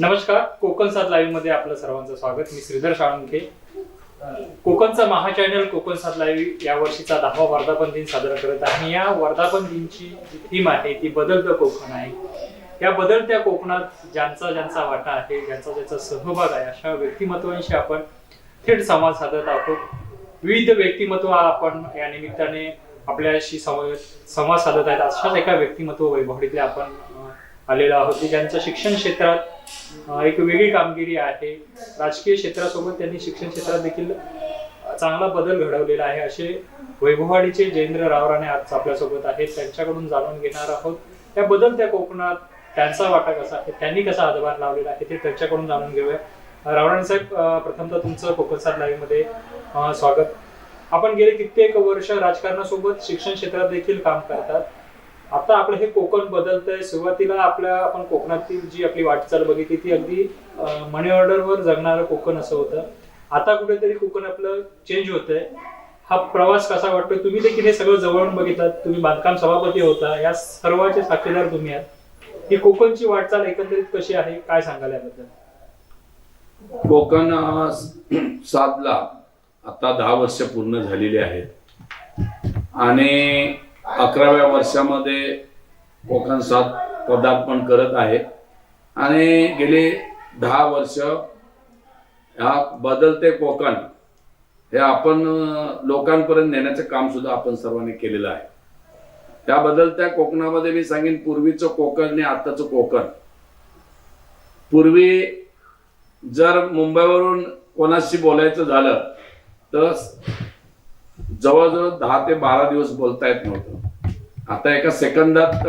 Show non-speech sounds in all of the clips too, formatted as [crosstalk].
नमस्कार कोकण सात लाईव्हमध्ये आपलं सर्वांचं स्वागत. मी श्रीधर साळुंखे. कोकणचा महा चॅनल कोकण सात लाईव्ह या वर्षीचा दहावा वर्धापन दिन साजरा करत आहे. आणि या वर्धापन दिनची जी थीम आहे ती बदलतं कोकण आहे. या बदलत्या कोकणात ज्यांचा ज्यांचा वाटा आहे ज्यांचा ज्याचा सहभाग आहे अशा व्यक्तिमत्वांशी आपण थेट संवाद साधत आहोत. विविध व्यक्तिमत्व आपण या निमित्ताने आपल्याशी संवाद संवाद साधत आहेत. अशाच एका व्यक्तिमत्व वैभवडीतले आपण आलेलो आहोत. की ज्यांचं शिक्षण क्षेत्रात एक वेगळी कामगिरी आहे. राजकीय क्षेत्रासोबत त्यांनी शिक्षण क्षेत्रात देखील चांगला बदल घडवलेला आहे. असे वैभववाडीचे जयेंद्र रावराणे आज आपल्यासोबत आहेत. त्यांच्याकडून जाणून घेणार आहोत. त्या बदल त्या कोकणात त्यांचा वाटा कसा आहे? त्यांनी कसा हातभार लावलेला आहे ते त्यांच्याकडून जाणून घेऊया. रावराणे साहेब प्रथमतः तुमचं कोकण सात लाईव्हमध्ये स्वागत. आपण गेले कित्येक वर्ष राजकारणासोबत शिक्षण क्षेत्रात देखील काम करतात. आता आपलं हे कोकण बदलतंय. सुरुवातीला आपल्या आपण कोकणातील जी आपली वाटचाल बघितली ती अगदी मनी ऑर्डरवर जगणारं कोकण असं होतं. आता कुठेतरी कोकण आपलं चेंज होतंय. हा प्रवास कसा वाटतोय? तुम्ही देखील हे सगळं जवळून बघितलात तुम्ही बांधकाम सभापती होता. या सर्वाचे साक्षीदार तुम्ही आहात. ही कोकणची वाटचाल एकंदरीत कशी आहे? काय सांगाल याबद्दल? कोकण साधला आता दहा वर्ष पूर्ण झालेली आहेत. आणि अकराव्या वर्षामध्ये कोकण सात पदार्पण करत आहे. आणि गेले दहा वर्ष ह्या बदलते कोकण हे आपण लोकांपर्यंत नेण्याचं काम सुद्धा आपण सर्वांनी केलेलं आहे. त्या बदलत्या कोकणामध्ये मी सांगेन पूर्वीचं कोकण आणि आताचं कोकण. पूर्वी जर मुंबईवरून कोणाशी बोलायचं झालं तर जवळजवळ दहा ते बारा दिवस बोलता येत नव्हतं. आता एका सेकंदात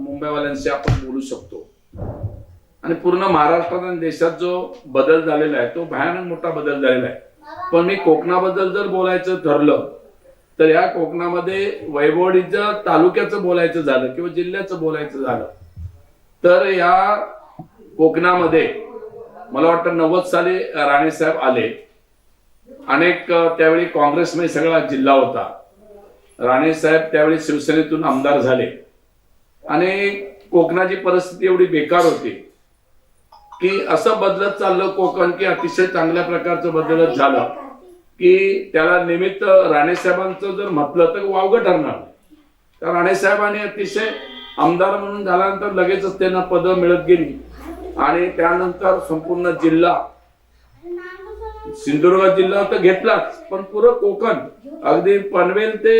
मुंबईवाल्यांशी आपण बोलू शकतो. आणि पूर्ण महाराष्ट्रात आणि देशात जो बदल झालेला आहे तो भयानक मोठा बदल झालेला आहे. पण मी कोकणाबद्दल जर बोलायचं ठरलं तर या कोकणामध्ये वैभवडीच्या तालुक्याचं बोलायचं झालं किंवा जिल्ह्याचं बोलायचं झालं तर या कोकणामध्ये मला वाटतं नव्वद साली राणेसाहेब आले. अनेक त्यावेळी काँग्रेसमध्ये सगळा जिल्हा होता. राणेसाहेब त्यावेळी शिवसेनेतून आमदार झाले. आणि कोकणाची परिस्थिती एवढी बेकार होती की असं बदलत चाललं कोकण की अतिशय चांगल्या प्रकारचं बदलत झालं की त्याला निमित्त राणेसाहेबांचं जर म्हटलं तर वावगं ठरणार. तर राणेसाहेबांनी अतिशय आमदार म्हणून झाल्यानंतर लगेचच त्यांना पदं मिळत गेली. आणि त्यानंतर संपूर्ण जिल्हा सिंधुदुर्ग जिल्हा तर घेतलाच. पण पुरं कोकण. अगदी पनवेल ते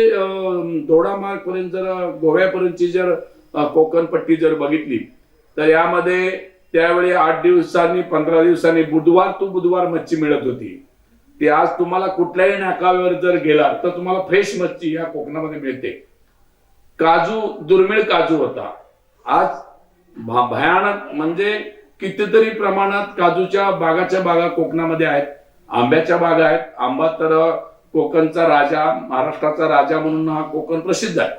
धोडामार्ग पर्यंत जर गोव्यापर्यंतची जर कोकण पट्टी जर बघितली तर यामध्ये त्यावेळी आठ दिवसांनी पंधरा दिवसांनी बुधवार तू बुधवार मच्छी मिळत होती. ती आज तुम्हाला कुठल्याही नाकावर जर गेला तर तुम्हाला फ्रेश मच्छी या कोकणामध्ये मिळते. काजू दुर्मिळ काजू होता. आज भयानक म्हणजे कितीतरी प्रमाणात काजूच्या बागाच्या बागा कोकणामध्ये आहेत. आंब्याच्या बागा आहेत. आंबा तर कोकणचा राजा महाराष्ट्राचा राजा म्हणून हा कोकण प्रसिद्ध आहे.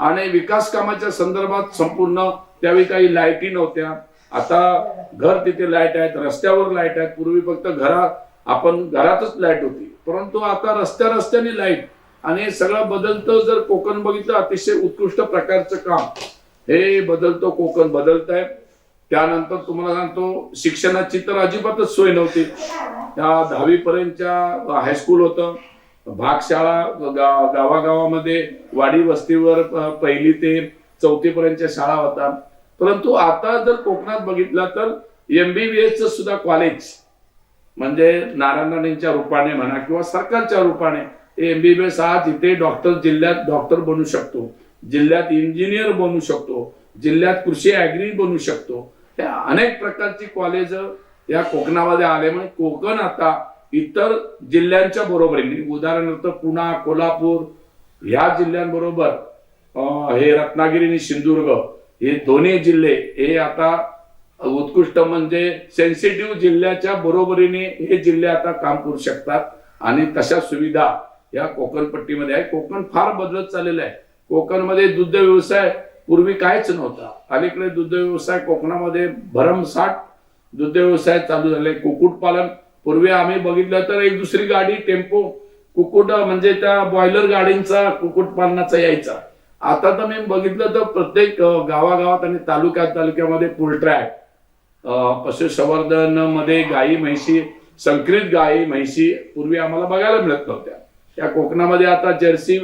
आणि विकास कामाच्या संदर्भात संपूर्ण त्यावेळी काही लाईटी नव्हत्या. आता घर तिथे लाइट आहेत रस्त्यावर लाइट आहेत. पूर्वी फक्त घरा आपण घरातच लाइट होती. परंतु आता रस्त्या रस्त्याने लाइट. आणि सगळं बदलतं जर कोकण बघितलं अतिशय उत्कृष्ट प्रकारचं काम. हे बदलतो कोकण बदलत आहे त्यानंतर तुम्हाला सांगतो शिक्षणाची तर अजिबातच सोय नव्हती. त्या दहावी पर्यंतच्या हायस्कूल होतं. भागशाळा गा- गावागावामध्ये वाडी वस्तीवर पहिली ते चौथी पर्यंतच्या शाळा होता. परंतु आता जर कोकणात बघितलं तर एमबीबीएस सुद्धा कॉलेज म्हणजे नारायण राणेंच्या रूपाने म्हणा किंवा सरकारच्या रूपाने एमबीबीएस आज इथे डॉक्टर जिल्ह्यात डॉक्टर बनू शकतो. जिल्ह्यात इंजिनियर बनू शकतो. जिल्ह्यात कृषी ॲग्री बनू शकतो. या अनेक प्रकारची कॉलेज या कोकणामध्ये आल्यामुळे कोकण आता इतर जिल्ह्यांच्या बरोबरीने म्हणजे उदाहरणार्थ पुणा कोल्हापूर ह्या जिल्ह्यांबरोबर हे रत्नागिरी आणि सिंधुदुर्ग हे दोन्ही जिल्हे हे आता उत्कृष्ट म्हणजे सेन्सिटिव्ह जिल्ह्याच्या बरोबरीने हे जिल्हे आता काम करू शकतात. आणि तशा सुविधा या कोकणपट्टीमध्ये आहे. कोकण फार बदलत चाललेलं आहे. कोकणमध्ये दुग्ध व्यवसाय पूर्वी काहीच नव्हता. अलीकडे दुग्ध व्यवसाय कोकणामध्ये भरमसाठ दुग्ध व्यवसाय चालू झाले. कुक्कुटपालन पूर्वी आम्ही बघितलं तर एक दुसरी गाडी टेम्पो कुक्कुट म्हणजे त्या बॉयलर गाडींचा कुक्कुटपालनाचा यायचा. आता तर मी बघितलं तर प्रत्येक गावागावात आणि तालुक्यात तालुक्यामध्ये पोल्ट्रॅक पशुसंवर्धनमध्ये गाई म्हैशी संकरित गाई म्हैशी पूर्वी आम्हाला बघायला मिळत नव्हत्या. त्या कोकणामध्ये आता जर्सी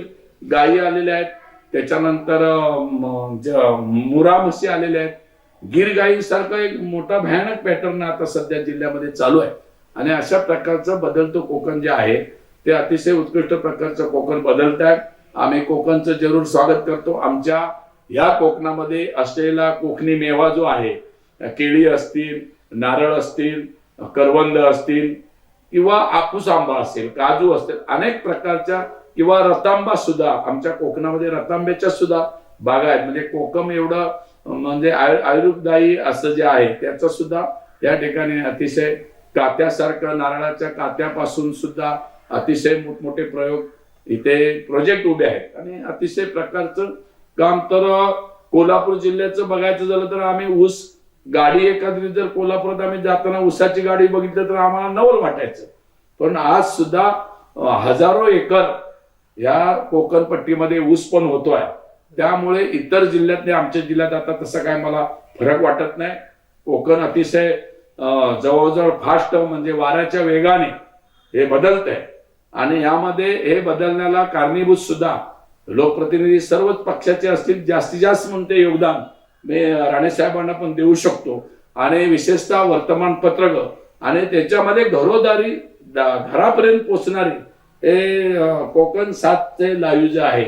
गायी आलेल्या आहेत. त्याच्यानंतर मुरा म्हशी आलेल्या आहेत गिर गायीसारखा एक मोठा भयानक पॅटर्न आता सध्या जिल्ह्यामध्ये चालू आहे. आणि अशा प्रकारचं बदलतो कोकण जे आहे ते अतिशय उत्कृष्ट प्रकारचं कोकण बदलत आहे आम्ही कोकणचं जरूर स्वागत करतो. आमच्या या कोकणामध्ये असलेला कोकणी मेवा जो आहे केळी असतील नारळ असतील करवंद असतील किंवा आपूस आंबा असेल काजू असतील अनेक प्रकारच्या किंवा रतांबा सुद्धा आमच्या कोकणामध्ये रतांब्याच्या सुद्धा बागा आहेत. म्हणजे कोकम एवढं म्हणजे आयु- आयुर्वेदायी असं जे आहे त्याचं सुद्धा त्या ठिकाणी अतिशय कात्यासारखं नारळाच्या कात्यापासून सुद्धा अतिशय मोठमोठे प्रयोग इथे प्रोजेक्ट उभे आहेत. आणि अतिशय प्रकारचं काम तर कोल्हापूर जिल्ह्याचं बघायचं झालं तर आम्ही ऊस गाडी एखादी जर कोल्हापुरात आम्ही जाताना ऊसाची गाडी बघितली तर आम्हाला नवल वाटायचं. पण आज सुद्धा हजारो एकर या कोकण पट्टीमध्ये ऊस पण होतोय. त्यामुळे इतर जिल्ह्यातले आमच्या जिल्ह्यात आता तसं काय मला फरक वाटत नाही. कोकण अतिशय जवळजवळ फास्ट म्हणजे वाऱ्याच्या वेगाने हे बदलत आहे आणि यामध्ये हे बदलण्याला कारणीभूत सुद्धा लोकप्रतिनिधी सर्वच पक्षाचे असतील जास्तीत जास्त म्हणते योगदान मी राणे साहेबांना पण देऊ शकतो. आणि विशेषतः वर्तमानपत्र आणि त्याच्यामध्ये घरोदारी घरापर्यंत पोचणारी ते कोकण सातचे लाईव्ह जे आहे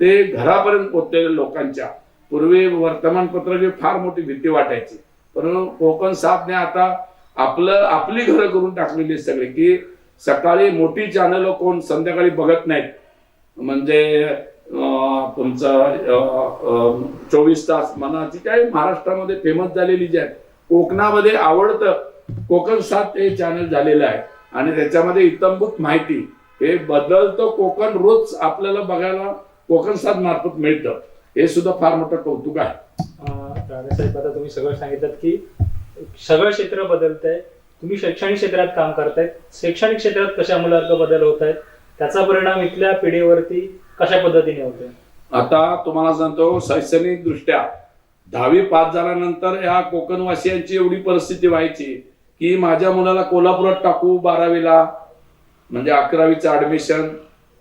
ते घरापर्यंत पोचलेल्या लोकांच्या. पूर्वी वर्तमानपत्र फार मोठी भीती वाटायची. परंतु कोकण सातने आता आपलं आपली घरं करून टाकलेली सगळी की सकाळी मोठी चॅनल कोण संध्याकाळी बघत नाहीत. म्हणजे तुमचं चोवीस तास म्हणा जी काही महाराष्ट्रामध्ये फेमस झालेली जी आहे कोकणामध्ये आवडतं. कोकण सात हे चॅनल झालेलं आहे. आणि त्याच्यामध्ये इतंभूत माहिती हे बदलतं कोकण रोज आपल्याला बघायला कोकण सात मार्फत मिळतं. हे सुद्धा फार मोठं कौतुक आहे. अं, राणेसाहेब आता तुम्ही सगळं सांगितलं की सगळं क्षेत्र बदलत आहे तुम्ही शैक्षणिक क्षेत्रात काम करतायत. शैक्षणिक क्षेत्रात कशा मुलार्थ बदल होत आहेत त्याचा परिणाम इथल्या पिढीवरती कशा पद्धतीने होतोय? आता तुम्हाला सांगतो शैक्षणिक दृष्ट्या दहावी पास झाल्यानंतर या कोकणवासियांची एवढी परिस्थिती व्हायची की माझ्या मुलाला कोल्हापुरात टाकू बारावीला म्हणजे अकरावीचं ऍडमिशन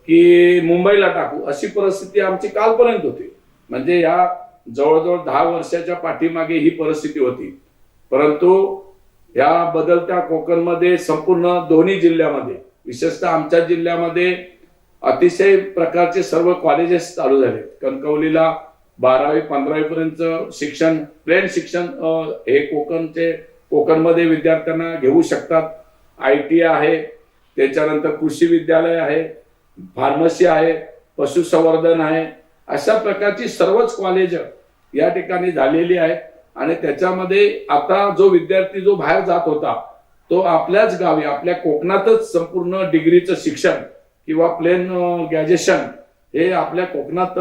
की मुंबईला टाकू अशी परिस्थिती आमची कालपर्यंत होती. म्हणजे या जवळजवळ दहा वर्षाच्या पाठीमागे ही परिस्थिती होती. परंतु या बदलत्या कोकणमध्ये संपूर्ण दोन्ही जिल्ह्यामध्ये विशेषतः आमच्या जिल्ह्यामध्ये अतिशय प्रकारचे सर्व कॉलेजेस चालू झाले. कणकवलीला बारावी पंधरावी पर्यंत शिक्षण प्लेन शिक्षण हे कोकणचे कोकणमध्ये विद्यार्थ्यांना घेऊ शकतात. आय टी आहे त्याच्यानंतर कृषी विद्यालय आहे फार्मसी आहे पशुसंवर्धन आहे अशा प्रकारची सर्वच कॉलेज या ठिकाणी झालेली आहेत. आणि त्याच्यामध्ये आता जो विद्यार्थी जो बाहेर जात होता तो आपल्याच गावी आपल्या कोकणातच संपूर्ण डिग्रीचं शिक्षण किंवा प्लेन ग्रॅज्युएशन हे आपल्या कोकणात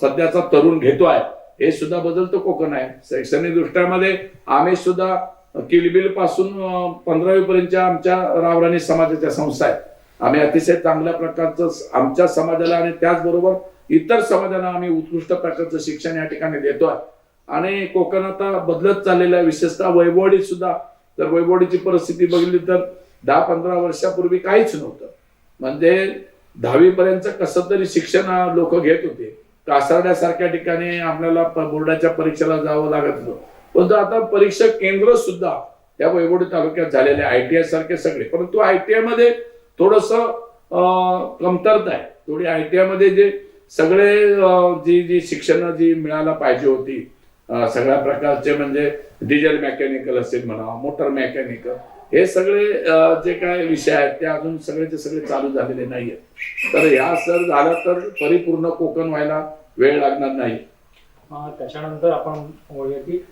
सध्याचा तरुण घेतो आहे हे सुद्धा बदलतो कोकण आहे. शैक्षणिक दृष्ट्यामध्ये आम्ही सुद्धा किलबिलपासून पंधरावी पर्यंतच्या आमच्या रावराणी समाजाच्या संस्था आहेत. आम्ही अतिशय चांगल्या प्रकारचं आमच्या समाजाला आणि त्याचबरोबर इतर समाजाला आम्ही उत्कृष्ट प्रकारचं शिक्षण या ठिकाणी देतोय आणि कोकण आता बदलत चाललेलं आहे. विशेषतः वैभवडीत सुद्धा. जर वैभवडीची परिस्थिती बघितली तर दहा पंधरा वर्षापूर्वी काहीच नव्हतं. म्हणजे दहावी पर्यंत कसं तरी शिक्षण लोक घेत होते. कासारड्यासारख्या ठिकाणी आपल्याला बोर्डाच्या परीक्षेला जावं लागत होतं. परंतु आता परीक्षा केंद्र सुद्धा त्या वैभवडी तालुक्यात झालेले आय टी आय सारखे सगळे. परंतु आय टी आयमध्ये थोडस कमतरता आहे. थोडी आय टी आयमध्ये जे सगळे जी जी शिक्षण जी मिळायला पाहिजे होती सगळ्या प्रकारचे म्हणजे डिझेल मेकॅनिकल असेल म्हणा मोटर मेकॅनिकल हे सगळे जे काय विषय आहेत ते अजून सगळेचे सगळे चालू झालेले नाहीयेत. तर या सर झालं तर परिपूर्ण कोकण व्हायला वेळ लागणार नाही. त्याच्यानंतर आपण बोलूया की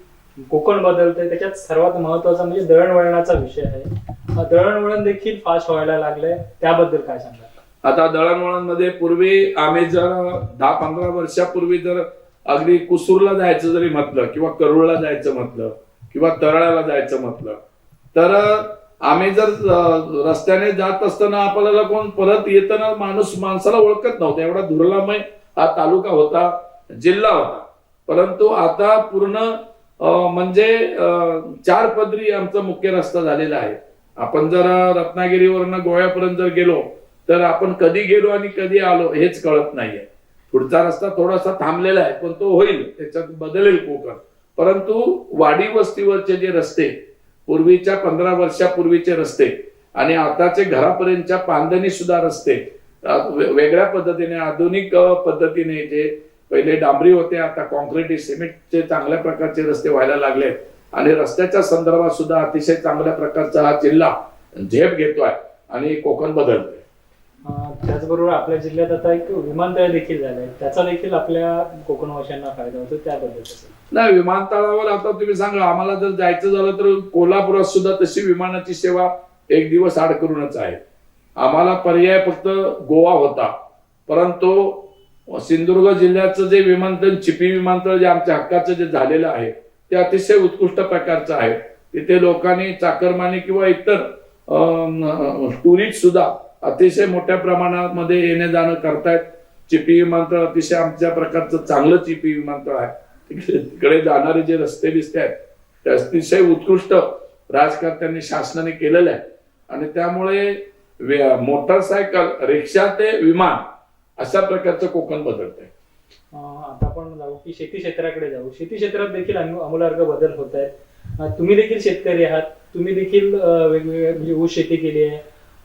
कोकण बदलतंय त्याच्यात सर्वात महत्त्वाचा म्हणजे दळणवळणाचा विषय आहे. दळणवळण देखील फास्ट व्हायला लागलंय. त्याबद्दल काय सांगा आता दळणवळणमध्ये पूर्वी आम्ही जर दहा पंधरा वर्षापूर्वी जर अगदी कुसूरला जायचं जरी म्हटलं किंवा करुळला जायचं म्हटलं किंवा तरळाला जायचं म्हटलं तर आम्ही जर रस्त्याने जात असताना आपल्याला कोण परत येताना माणूस माणसाला ओळखत नव्हता. एवढा दुर्लामय हा तालुका होता जिल्हा होता. परंतु आता पूर्ण म्हणजे चार पदरी आमचा मुख्य रस्ता झालेला आहे. आपण जर रत्नागिरीवरनं गोव्यापर्यंत जर गेलो तर आपण कधी गेलो आणि कधी आलो हेच कळत नाहीये. पुढचा रस्ता थोडासा थांबलेला आहे पण तो होईल त्याच्यात बदलेल कोकण. परंतु वाडी वस्तीवरचे जे रस्ते पूर्वीच्या पंधरा वर्षापूर्वीचे रस्ते आणि आताचे घरापर्यंतच्या पांदणी सुद्धा रस्ते वेगळ्या पद्धतीने आधुनिक पद्धतीने जे पहिले डांबरी होते आता कॉन्क्रीट सिमेंटचे चांगल्या प्रकारचे रस्ते व्हायला लागले आणि रस्त्याच्या संदर्भात सुद्धा अतिशय चांगल्या प्रकारचा हा जिल्हा झेप घेतोय आणि कोकण बदलतोय. त्याचबरोबर आपल्या जिल्ह्यात आता एक विमानतळ देखील झालंय. त्याचा देखील आपल्या कोकणवासियांना फायदा होतो त्याबद्दल नाही विमानतळावर आता तुम्ही सांगा आम्हाला जर जायचं झालं तर कोल्हापुरात सुद्धा तशी विमानाची सेवा एक दिवस आड करूनच आहे. आम्हाला पर्याय फक्त गोवा होता. परंतु सिंधुदुर्ग जिल्ह्याचं जे विमानतळ चिपी विमानतळ जे आमच्या हक्काचं जे झालेलं आहे ते अतिशय उत्कृष्ट प्रकारचं आहे. तिथे लोकांनी चाकरमानी किंवा इतर टुरिस्ट सुद्धा अतिशय मोठ्या प्रमाणामध्ये येणे जाणं करतायत. चिपी विमानतळ अतिशय आमच्या प्रकारचं चांगलं चिपी विमानतळ आहे. तिकडे जाणारे जे रस्ते बिस्ते आहेत ते अतिशय उत्कृष्ट राजकर्त्यांनी शासनाने केलेलं आहे. आणि त्यामुळे मोटरसायकल रिक्षा ते विमान अशा प्रकारचं कोकण बदलतंय. अं, आता आपण जाऊ की शेती क्षेत्राकडे जाऊ. शेती क्षेत्रात देखील आमूलाग्र बदल होत आहे तुम्ही देखील शेतकरी आहात. तुम्ही देखील वेगवेगळ्या म्हणजे ऊस शेती केली आहे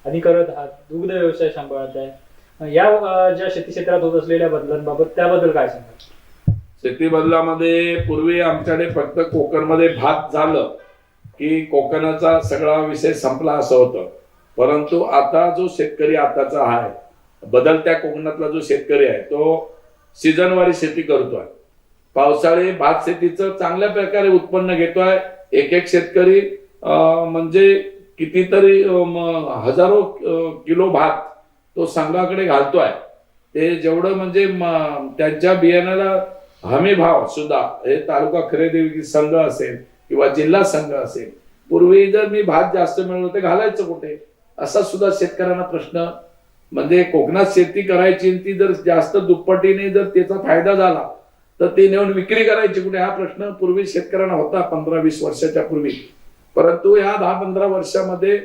आणि करत आहात. दुग्ध व्यवसाय सांभाळत आहे. या ज्या शेती क्षेत्रात होत असलेल्या बदलांबाबत त्याबद्दल काय सांगाल? शेती बदलामध्ये पूर्वी आमच्याकडे फक्त कोकणमध्ये भात झालं की कोकणाचा सगळा विषय संपला असं होतं. परंतु आता जो शेतकरी आताचा आहे बदलत्या कोकणातला जो शेतकरी आहे तो सीझनवारी शेती करतोय. पावसाळी भात शेतीचं चांगल्या प्रकारे उत्पन्न घेतोय. एक एक शेतकरी अं, म्हणजे कितीतरी हजारो किलो भात तो संघाकडे घालतोय. ते जेवढं म्हणजे त्यांच्या बियाण्याला हमी भाव सुद्धा हे तालुका खरेदी संघ असेल किंवा जिल्हा संघ असेल पूर्वी जर मी भात जास्त मिळवलं तर घालायचं कुठे? असा सुद्धा शेतकऱ्यांना प्रश्न म्हणजे कोकणात शेती करायची आणि ती जर जास्त दुप्पटीने जर त्याचा फायदा झाला तर ते नेऊन विक्री करायची कुठे? हा प्रश्न पूर्वी शेतकऱ्यांना होता पंधरा वीस वर्षाच्या पूर्वी. परंतु या दहा पंधरा वर्षामध्ये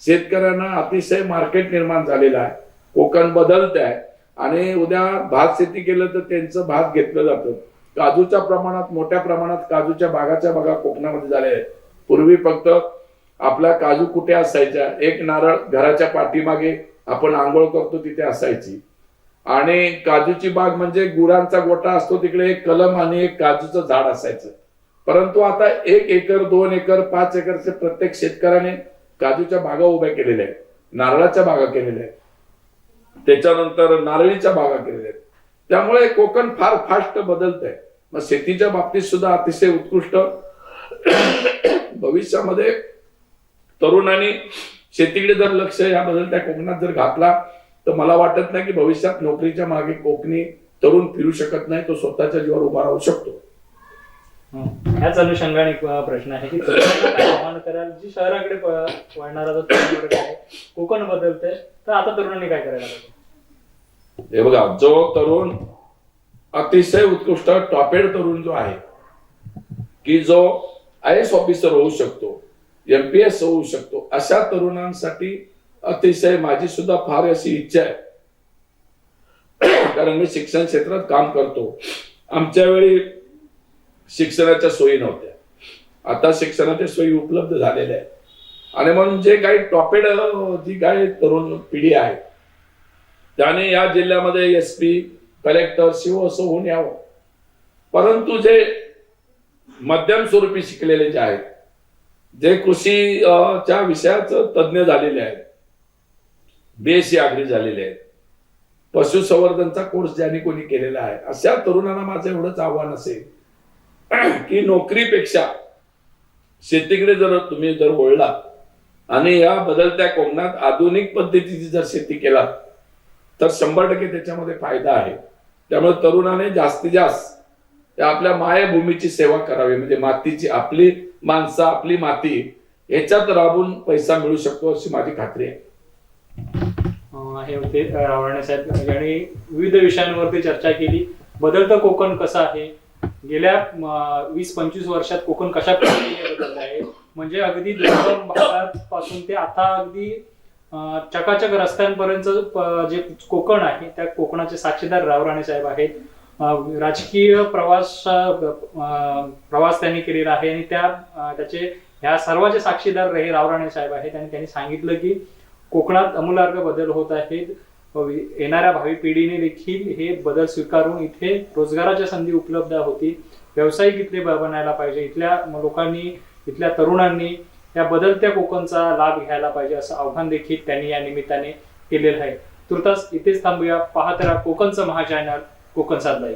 शेतकऱ्यांना अतिशय मार्केट निर्माण झालेलं आहे. कोकण बदलत आहे. आणि उद्या भात शेती केलं तर त्यांचं भात घेतलं जातं. काजूच्या प्रमाणात मोठ्या प्रमाणात काजूच्या बागाच्या बागा कोकणामध्ये झाल्या आहेत. पूर्वी फक्त आपल्या काजू कुठे असायच्या? एक नारळ घराच्या पाठीमागे आपण आंघोळ करतो तिथे असायची. आणि काजूची बाग म्हणजे गुरांचा गोटा असतो तिकडे एक कलम आणि एक काजूचं झाड असायचं. परंतु आता एक एकर दोन एकर पाच एकरचे प्रत्येक शेतकऱ्याने काजूच्या बागा उभ्या केलेल्या आहेत. नारळाच्या बागा केलेल्या आहेत. त्याच्यानंतर नारळीच्या बागा केलेल्या आहेत. त्यामुळे कोकण फार फास्ट बदलत आहे मग शेतीच्या बाबतीत सुद्धा अतिशय उत्कृष्ट. भविष्यामध्ये तरुणांनी शेतीकडे जर लक्ष या बदलत्या कोकणात जर घातला तर मला वाटत नाही की भविष्यात नोकरीच्या मागे कोकणी तरुण फिरू शकत नाही तो स्वतःच्या जीवावर उभा राहू शकतो. हं. याच अनुषंगाने प्रश्न आहे. की आव्हान कराल जी शहराकडे वळणारा जो तरुण वर्ग आहे कोकण बदलतंय तर आता तरुणांनी काय करायला पाहिजे? हे बघा जो तरुण अतिशय उत्कृष्ट टॉपेड तरुण जो आहे की जो आय एस ऑफिसर होऊ शकतो एमपीएस होऊ शकतो. अशा तरुणांसाठी अतिशय माझी सुद्धा फार अशी इच्छा आहे. कारण मी शिक्षण क्षेत्रात काम करतो. आमच्या वेळी शिक्षणाच्या सोयी नव्हत्या. आता शिक्षणाच्या सोयी उपलब्ध झालेल्या आहेत. आणि म्हणून जे काही टॉपेड जी काही तरुण पिढी आहे त्याने या जिल्ह्यामध्ये एस पी कलेक्टर शिव असं होऊन यावं. परंतु जे मध्यम स्वरूपी शिकलेले जे आहेत जे कृषी च्या विषयात तज्ज्ञ झालेले आहेत. बीएससी आगरी झालेले आहेत. पशुसंवर्धनचा कोर्स ज्यांनी कोणी केलेला आहे अशा तरुणांना माझं एवढंच आव्हान असेल [clears throat] की नोकरीपेक्षा शेतीकडे जर तुम्ही जर वळला आणि या बदलत्या कोकणात आधुनिक पद्धतीची जर शेती केला तर शंभर टक्के त्याच्यामध्ये फायदा आहे. त्यामुळे तरुणाने जास्तीत जास्त आपल्या मायभूमीची सेवा करावी म्हणजे मातीची आपली माणसं आपली माती याच्यात राबून पैसा मिळू शकतो अशी माझी खात्री आहे. हे होते रावणे साहेब. यांनी विविध विषयांवरती चर्चा केली बदलतं कोकण कसं आहे? गेल्या वीस पंचवीस वर्षात कोकण कशा पद्धतीने बदललं आहे? म्हणजे अगदी दुर्गम भागापासून ते आता अगदी चकाचक रस्त्यांपर्यंत जे कोकण आहे त्या कोकणाचे साक्षीदार रावराणे साहेब आहेत. राजकीय प्रवास प्रवास त्यांनी केलेला आहे. आणि त्या त्याचे ह्या सर्वांचे साक्षीदार हे रावराणे साहेब आहेत. आणि त्यांनी सांगितलं की कोकणात अमूलार्ग बदल होत आहेत. येणाऱ्या भावी पिढीने देखील हे बदल स्वीकारून इथे रोजगाराच्या संधी उपलब्ध होती. व्यावसायिक इथले बनायला पाहिजे. इथल्या लोकांनी इथल्या तरुणांनी या बदलत्या कोकणचा लाभ घ्यायला पाहिजे असं आव्हान देखील त्यांनी या निमित्ताने केलेलं आहे. तुर्तास इथेच थांबूया. पाहत राहा कोकणचं महाचॅनल. चॅनल कोकण साधलाय